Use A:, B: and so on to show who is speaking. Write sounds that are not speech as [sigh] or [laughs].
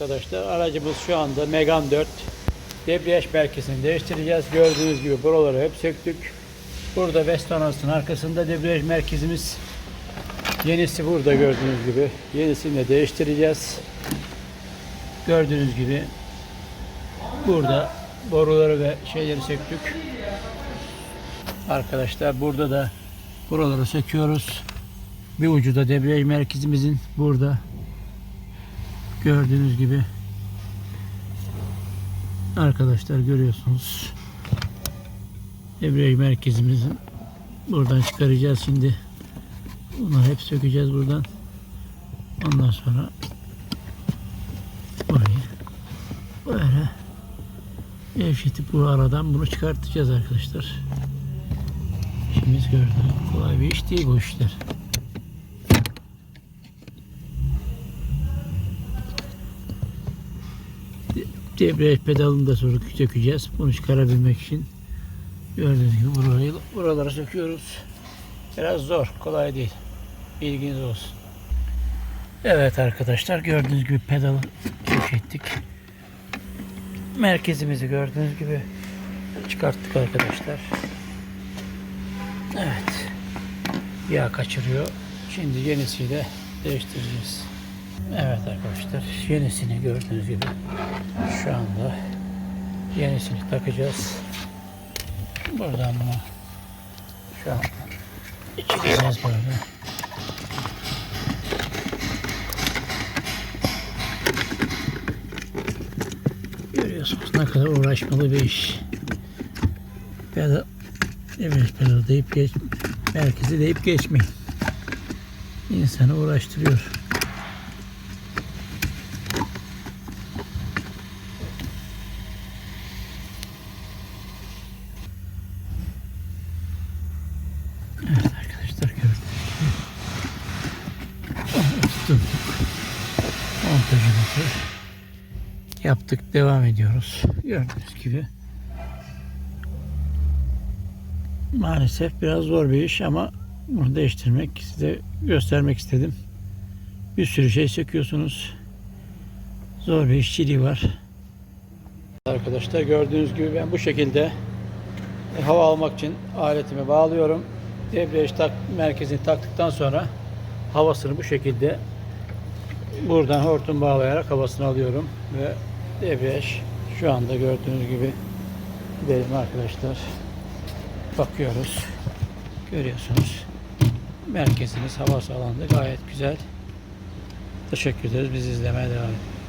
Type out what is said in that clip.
A: Arkadaşlar aracımız şu anda Megan 4 debriyaj merkezini değiştireceğiz. Gördüğünüz gibi buraları hep söktük. Burada Vestonas'ın arkasında debriyaj merkezimiz. Yenisi burada gördüğünüz gibi. Yenisini de değiştireceğiz. Gördüğünüz gibi burada boruları ve şeyleri söktük. Arkadaşlar burada da buraları söküyoruz. Bir ucu da debriyaj merkezimizin burada. Gördüğünüz gibi arkadaşlar görüyorsunuz. Debriyaj merkezimizin buradan çıkaracağız şimdi. Bunları hep sökeceğiz buradan. Ondan sonra burayı böyle gevşetip bu aradan bunu çıkartacağız arkadaşlar. İşimiz gördüğünüz kolay bir iş değil bu işler. Debriyaj pedalını da sökeceğiz. Bunu çıkarabilmek için gördüğünüz gibi burayı, buraları söküyoruz. Biraz zor, kolay değil. Bilginiz olsun. Evet arkadaşlar gördüğünüz gibi pedalı gevşettik. Merkezimizi gördüğünüz gibi çıkarttık arkadaşlar. Evet. Yağ kaçırıyor. Şimdi yenisiyle değiştireceğiz. Evet arkadaşlar yenisini gördüğünüz gibi şu anda yenisini takacağız. Buradan bunu şu an içeceğiz böyle. Görüyorsunuz ne kadar uğraşmalı bir iş. Pedal, evet pedal deyip geç, merkezi deyip geçmeyin. İnsanı uğraştırıyor. Evet arkadaşlar gördüğünüz gibi tuttum. Montajımızı [laughs] yaptık. Devam ediyoruz. Gördüğünüz gibi maalesef biraz zor bir iş ama bunu değiştirmek size göstermek istedim. Bir sürü şey söküyorsunuz. Zor bir işçiliği var. Arkadaşlar gördüğünüz gibi ben bu şekilde hava almak için aletimi bağlıyorum. Debriyaj tak, merkezini taktıktan sonra havasını bu şekilde buradan hortum bağlayarak havasını alıyorum ve debriyaj şu anda gördüğünüz gibi gidelim arkadaşlar. Bakıyoruz. Görüyorsunuz. Merkezimiz hava sağlandı. Gayet güzel. Teşekkür ederiz. Bizi izlemeye devam edin.